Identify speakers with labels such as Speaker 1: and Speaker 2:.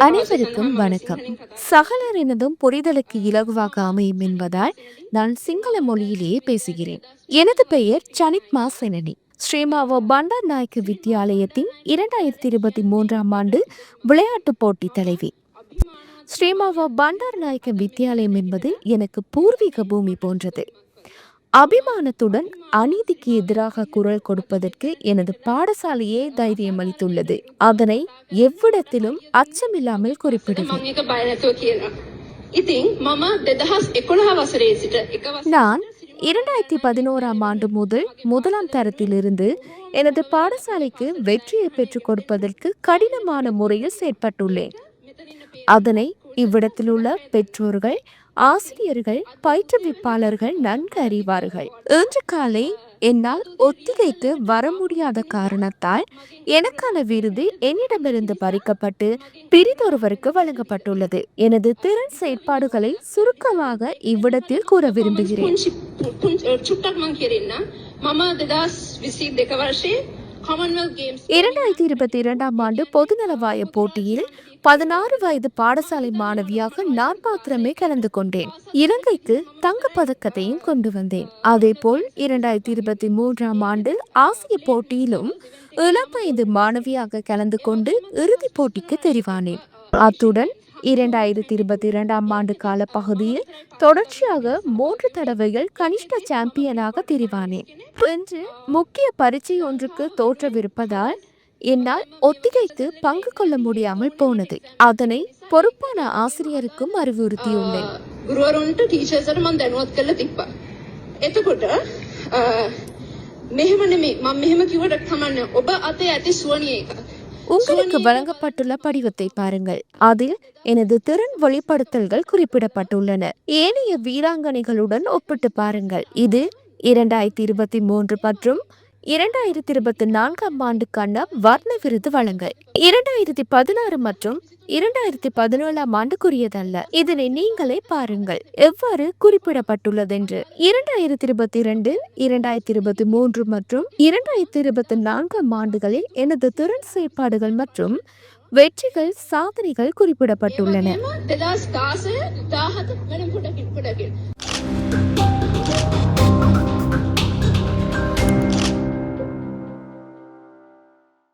Speaker 1: அனைவருக்கும் வணக்கம். சகலரினதும் புரிதலுக்கு இலகுவாக அமையும் என்பதால் நான் சிங்கள மொழியிலேயே பேசுகிறேன். எனது பெயர் சனித்மா செனனி ஸ்ரீமாவோ பண்டார் நாயக்கு வித்தியாலயத்தின் இரண்டாயிரத்தி இருபத்தி மூன்றாம் ஆண்டு விளையாட்டுப் போட்டி தலைவி. ஸ்ரீமாவோ பண்டார் நாயக்க வித்தியாலயம் என்பது எனக்கு பூர்வீக பூமி போன்றது. அபிமானத்துடன் அநீதிக்கு எதிராக குரல் கொடுப்பதற்கு எனது பாடசாலையே தைரியம் அளித்துள்ளது அதனை எவ்விடத்திலும் அச்சமில்லாமல் குறிப்பிடுவேன் நான் இரண்டாயிரத்தி பதினோராம் ஆண்டு முதல் முதலாம் தரத்திலிருந்து எனது பாடசாலைக்கு வெற்றியை பெற்றுக் கொடுப்பதற்கு கடினமான முறையில் செயற்பட்டுள்ளேன். அதனை இவ்விடத்தில் உள்ள பெற்றோர்கள் ஆசிரியர்கள் பயிற்றுவிப்பாளர்கள் நன்கு அறிவார்கள். இன்று காலை என்னால் ஒத்திகைக்கு வர முடியாத காரணத்தால் எனக்கான விருது என்னிடமிருந்து பறிக்கப்பட்டு பிரிதொருவருக்கு வழங்கப்பட்டுள்ளது. எனது திறன் செயற்பாடுகளை சுருக்கமாக இவ்விடத்தில் கூற விரும்புகிறேன். இரண்டாயிரத்தி இருபத்தி இரண்டாம் ஆண்டு பொதுநலவாய போட்டியில் பதினாறு வயது பாடசாலை மாணவியாக நான் மாத்திரமே கலந்து கொண்டேன். இலங்கைக்கு தங்க பதக்கத்தையும் கொண்டு வந்தேன். அதே போல் இரண்டாயிரத்தி இருபத்தி மூன்றாம் ஆண்டு ஆசிய போட்டியிலும் இளம் வயது மாணவியாக கலந்து கொண்டு இறுதிப் போட்டிக்கு தெரிவானேன். அத்துடன் இரண்டாயிரத்தி இருபத்தி இரண்டாம் ஆண்டு கால பகுதியில் தொடர்ச்சியாக மூன்று தடவைகள் கனிஷ்ட சாம்பியனாக தெரிவானேன் இன்று முக்கிய பரீட்சை ஒன்றுக்கு தோற்றவிருப்பதால் என்னால் ஒத்திகைக்கு பங்கு கொள்ள முடியாமல் போனது அதனை பொறுப்பான ஆசிரியருக்கும் அறிவுறுத்தியுள்ளேன்
Speaker 2: ගුරුවරුන්ට ටීචර්සට මන් දැනුවත් කරලා තිබ්බා. එතකොට අ, මෙහෙම නෙමේ මම මෙහෙම කිව්වට කමන්න ඔබ අතේ ඇති සුවනිය එක.
Speaker 1: உங்களுக்கு வழங்கப்பட்டுள்ள படிவத்தை பாருங்கள். அதில் எனது திறன் வெளிப்படுத்தல்கள் குறிப்பிடப்பட்டுள்ளன. ஏனைய வீராங்கனைகளுடன் ஒப்பிட்டு பாருங்கள். இது இரண்டாயிரத்தி இருபத்தி மூன்று மற்றும் இரண்டாயிரத்தி இருபத்தி நான்காம் ஆண்டுக்கான வர்ண விருது வழங்கல் இரண்டாயிரத்தி பதினாறு மற்றும் இரண்டாயிரத்தி பதினேழாம் ஆண்டுக்குரியதல்ல. இதனை நீங்களே பாருங்கள். எவ்வாறு குறிப்பிடப்பட்டுள்ளதென்று. இரண்டாயிரத்தி இருபத்தி இரண்டு இரண்டாயிரத்தி இருபத்தி மூன்று மற்றும் இரண்டாயிரத்தி இருபத்தி நான்காம் ஆண்டுகளில் எனது திறன் செயற்பாடுகள் மற்றும் வெற்றிகள் சாதனைகள் குறிப்பிடப்பட்டுள்ளன.